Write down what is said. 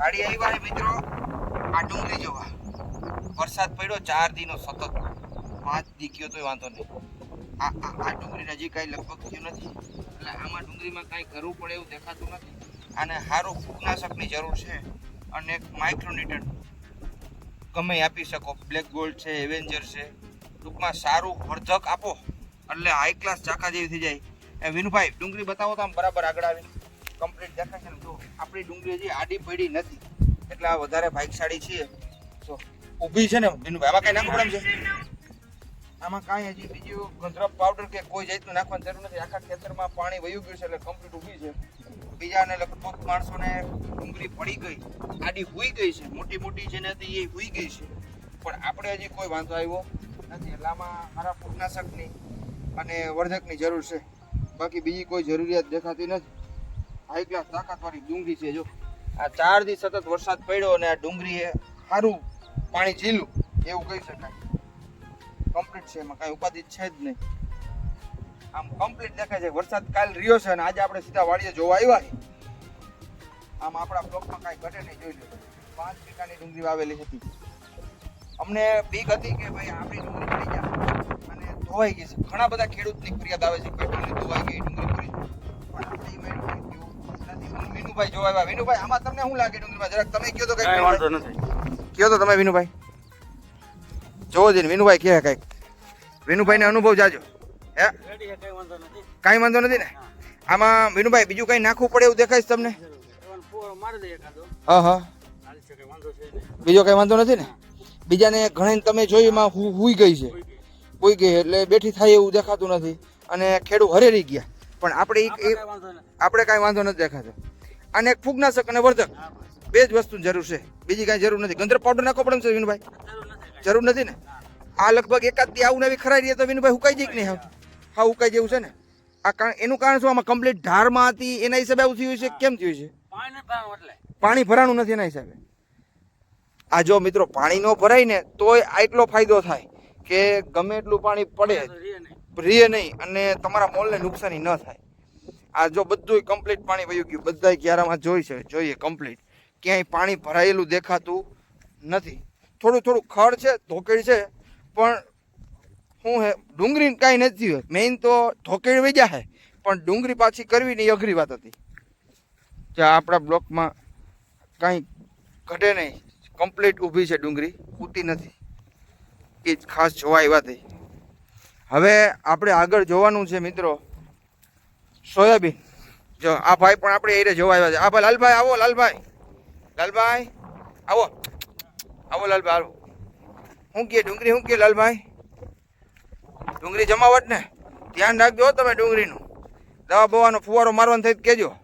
ગાડી આવ્યા મિત્રો. આ ડુંગળી જોવા. વરસાદ પડ્યો, ચાર દીનો સતત. પાંચ દી ગયો તોય વાંધો નહીં. આ આ ડુંગળી હજી કાંઈ લગભગ થયું નથી. એટલે આમાં ડુંગળીમાં કાંઈ કરવું પડે એવું દેખાતું નથી. અને સારું ફૂગનાશકની જરૂર છે અને એક માઇક્રોન્યુટન ગમે આપી શકો. બ્લેક ગોલ્ડ છે એવેન્જર છે. ટૂંકમાં સારું વર્ધક આપો. એટલે હાઈ ક્લાસ ચાકા જેવી થઈ જાય. એ વિનુભાઈ, ડુંગળી બતાવો તો આમ બરાબર આગળ આવી કમ્પ્લીટ દેખાય છે ને? આપણી ડુંગળી હજી આડી પડી નથી. એટલે આ વધારે ભાગશાળી છીએ. તો ઊભી છે ને વિનુભાઈ આમાં કાંઈ નાખવું પડે છે? આમાં કાંઈ હજી બીજું ગંધરપ પાવડર કે કોઈ જાતનું નાખવાની જરૂર નથી. આખા ખેતરમાં પાણી વયું ગયું છે એટલે કમ્પ્લીટ ઊભી છે. બીજાને લગભગ માણસોને ડુંગળી પડી ગઈ, આડી હુઈ ગઈ છે. મોટી મોટી છે ને એ હુઈ ગઈ છે. પણ આપણે હજી કોઈ વાંધો આવ્યો નથી. એટલે આમાં મારા ફૂગનાશકની અને વર્ધકની જરૂર છે. બાકી બીજી કોઈ જરૂરિયાત દેખાતી નથી. હાઈ ક્લાસ તાકાતવાળી ડુંગળી છે, જો. આ ચાર દી સતત વરસાદ પડ્યો અને આ ડુંગળીએ સારું પાણી ઝીલું એવું કહી શકાય. કમ્પ્લીટ છે એમાં, કાંઈ ઉપાધિ છે જ નહીં. આમ કમ્પ્લીટ દેખાય છે, વરસાદ કાલ રહ્યો છે અને આજે આપણે સીધા વાડીએ જોવા આવ્યા છીએ. આમ આપણા બ્લોકમાં કાંઈ ઘટે નહીં, જોઈ લો. પાંચ વીઘાની ડુંગળી વાવેલી હતી. અમને બીક હતી કે ભાઈ આપણી ડુંગળી પડી ગયા. અને ધોવાઈ ગઈ છે. ઘણા બધા ખેડૂતની ફરિયાદ આવે છે કે ડુંગળી ધોવાઈ ગઈ ડુંગળી પડી વિનુભાઈ જોવા આવ્યા. વિનુભાઈ આમાં તમને શું લાગે ડુંગળીમાં? જરાક તમે કહો તો કઈ વાંધો નથી. કયો તો તમે વિનુભાઈ. જોવો જઈને વિનુભાઈ કહે કંઈક. વિનુભાઈને અનુભવ જાજો. હે? રેડી કાંઈ વાંધો નથી કાંઈ વાંધો નથી ને? આમાં વિનુભાઈ બીજું કઈ નાખવું પડે એવું દેખાય છે તમને? એવાનો ફુવારો મારી દે એકાદો હા હા. હાલી છે કાંઈ વાંધો છે બીજો કઈ વાંધો નથી ને? બીજાને ઘણી તમે જોયું એમાં હુ- હુઈ ગઈ છે. હુઈ ગઈ એટલે બેઠી થાય એવું દેખાતું નથી. અને ખેડૂત હરેરી ગયા. પણ આપણે આપણે કાંઈ વાંધો નથી દેખાતો. અને એક ફૂગનાશક અને વર્ધક. બે જ વસ્તુની જરૂર છે. બીજી કાંઈ જરૂર નથી. ગંદર પાવડર નાખવો પડે છે વિનુભાઈ? જરૂર નથી ને? આ લગભગ એકાદથી આવું નવી ખરાઈ રહી તો વિનુભાઈ હુકાઈ જાય કે નહીં? હા હા હુકાઈ જેવું છે ને? આ કારણ એનું કારણ શું? આમાં કમ્પ્લીટ ઢારમાં હતી એના હિસાબે આવું થયું છે? કેમ થયું છે? પાણી ભરાણું નથી એના હિસાબે. આ જો મિત્રો પાણી ન ભરાય ને તોય આટલો ફાયદો થાય કે ગમે એટલું પાણી પડે પ્રિય નહીં અને તમારા મોલને નુકસાની ન થાય. આ જો બધું કમ્પ્લીટ પાણી વયું ગયું બધા ક્યારામાં જોઈ છે, જોઈએ કમ્પ્લીટ ક્યાંય પાણી ભરાયેલું દેખાતું નથી. થોડું થોડું ખડ છે, ધોકેડ છે, પણ શું હે ડુંગળી કાંઈ નથી થયું મેઇન તો ધોકેડ વહી હે, પણ ડુંગળી પાછી કરવી ને અઘરી વાત હતી. જે આપણા બ્લોકમાં કાંઈ ઘટે નહીં. કમ્પ્લીટ ઊભી છે ડુંગળી ઉતી નથી. એ જ ખાસ જોવા આવ્યા હતી હવે આપણે આગળ જોવાનું છે મિત્રો. સોયાબીન. જો, આ ભાઈ પણ આપણે એ જોવા આવ્યા છે. આ ભાઈ, લાલભાઈ, આવો, લાલભાઈ. લાલભાઈ, આવો. આવો, લાલભાઈ આવો શું કે, ડુંગળી શું કે, લાલભાઈ? ડુંગળી જમાવટ ને. ધ્યાન રાખજો તમે ડુંગળીનું. દવા બવાનો ફુવારો મારવાનું થઈ કહેજો